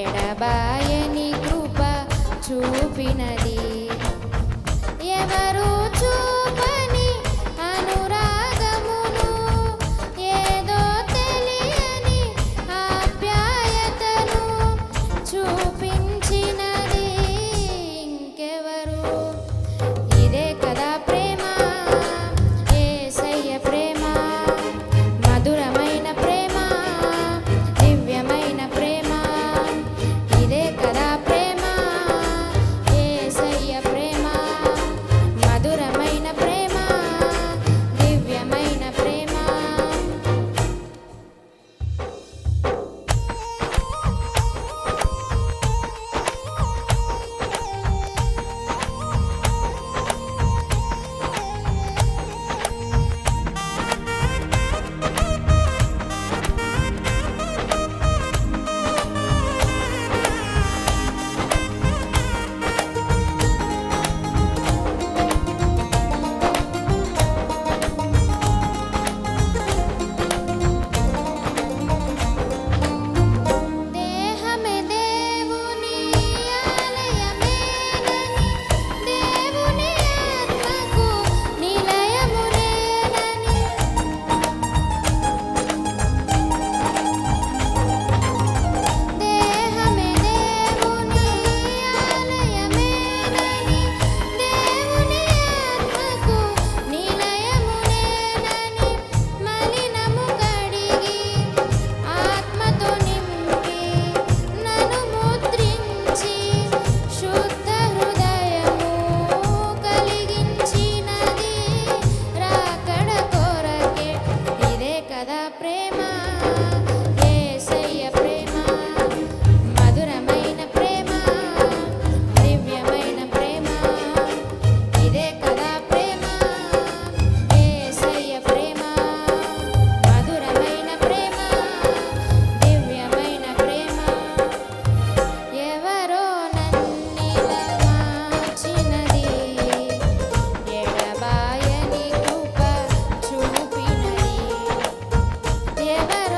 ఎడబాయని కృప చూపినది. ఎవరు చూ தேவர்